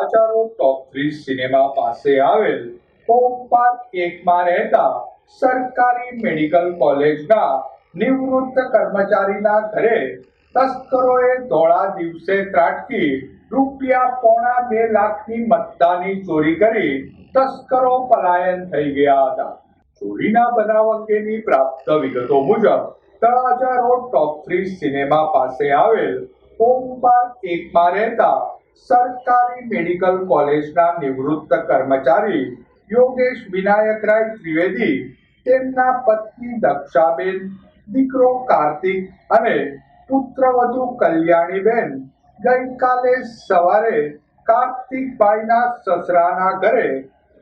તળાજાનો ટોપ three cinema પાસે આવેલ park એકમાં રહેતા સરકારી મેડિકલ કોલેજના નિવૃત્ત કર્મચારીના ઘરે તસ્કરોએ ધોળા દિવસે ત્રાટકી, રૂપિયા પોણા બે લાખની મત્તાની ચોરી કરી તસ્કરો પલાયન થઈ ગયા હતા. ચોરીના બનાવ અંગેની પ્રાપ્ત વિગતો મુજબ, Talaja road top three cinema પાસે આવેલ પાર્ક એકમાં રહેતા સરકારી મેડિકલ કોલેજના નિવૃત્ત કર્મચારી યોગેશ વિનાયકરાય ત્રિવેદી, તેમના પત્ની દક્ષાબેન, દીકરો કાર્તિક અને પુત્રવધુ કલ્યાણીબેન ગઈકાલે સવારે કાર્તિકભાઈના સસરાના ઘરે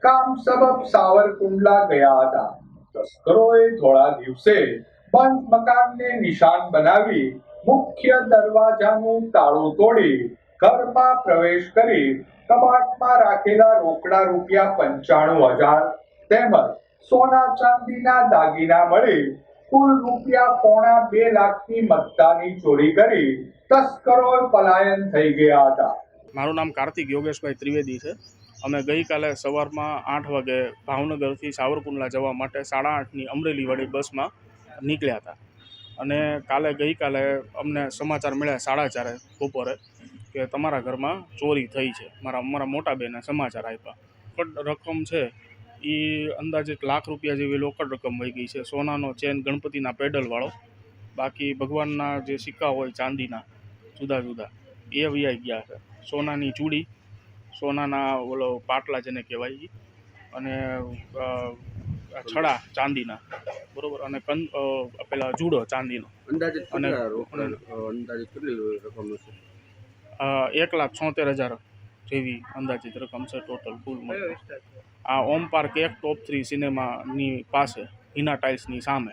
કામ સબબ સાવરકુંડલા ગયા હતા. તસ્કરોએ થોડા દિવસે બંધ મકાનને નિશાન બનાવી મુખ્ય દરવાજાનું તાળું તોડી ઘરમાં પ્રવેશ કરી કબાટમાં રાખેલા રોકડા રૂપિયા પંચાણું હજાર તેમજ સોના ચાંદીના દાગીના મળી કુલ રૂપિયા પોણા બે લાખની મત્તાની ચોરી કરી તસ્કરો પલાયન થઈ ગયા હતા. મારું નામ કાર્તિક યોગેશભાઈ ત્રિવેદી છે. અમે ગઈકાલે સવારમાં આઠ વાગે ભાવનગરથી સાવરકુંડલા જવા માટે સાડા આઠની અમરેલીવાળી બસમાં નીકળ્યા હતા. અને કાલે ગઈકાલે અમને સમાચાર મળ્યા સાડા ચારે બપોરે. કે તમારા ઘરમાં ચોરી થઈ છે. મારા મારા મોટા બેને સમાચાર આપ્યા. પણ રકમ છે એ અંદાજિત લાખ રૂપિયા જેવી લોકડ રકમ વહી ગઈ છે. સોનાનો ચેન ગણપતિના પેડલવાળો બાકી ભગવાનના જે સિક્કા હોય ચાંદીના જુદા જુદા એ વ્યાઈ ગયા છે. સોનાની ચૂડી સોનાના ઓલો પાટલા જેને કહેવાય. અને છડા ચાંદીના બરોબર? અને કન પેલા જુડો ચાંદીનો. અંદાજે અને- કેટલા રોકડ અ, અંદાજિત કેટલી રકમ હશે? અ, એક લાખ છોતેર હજાર જેવી અંદાજિત રકમ છે ટોટલ કુલ. આ ઓમ પાર્ક એક ટોપ થ્રી સિનેમાની પાસે હિના ટાઇલ્સની સામે